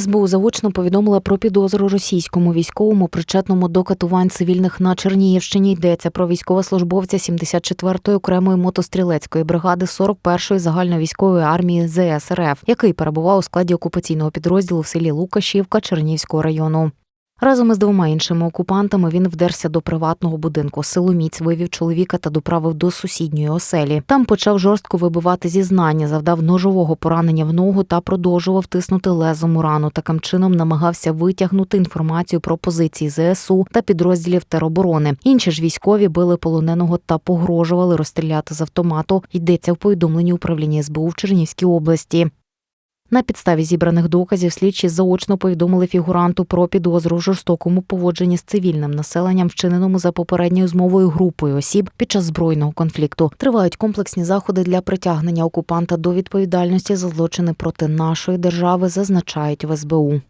СБУ заочно повідомила про підозру російському військовому, причетному до катувань цивільних на Чернігівщині. Йдеться про військовослужбовця 74-ї окремої мотострілецької бригади 41-ї загальновійськової армії ЗСРФ, який перебував у складі окупаційного підрозділу в селі Лукашівка Чернігівського району. Разом із двома іншими окупантами він вдерся до приватного будинку. Силоміць вивів чоловіка та доправив до сусідньої оселі. Там почав жорстко вибивати зізнання, завдав ножового поранення в ногу та продовжував тиснути лезом у рану. Таким чином намагався витягнути інформацію про позиції ЗСУ та підрозділів тероборони. Інші ж військові били полоненого та погрожували розстріляти з автомату. Йдеться в повідомленні управління СБУ в Чернівській області. На підставі зібраних доказів слідчі заочно повідомили фігуранту про підозру в жорстокому поводженні з цивільним населенням, вчиненому за попередньою змовою групою осіб під час збройного конфлікту. Тривають комплексні заходи для притягнення окупанта до відповідальності за злочини проти нашої держави, зазначають в СБУ.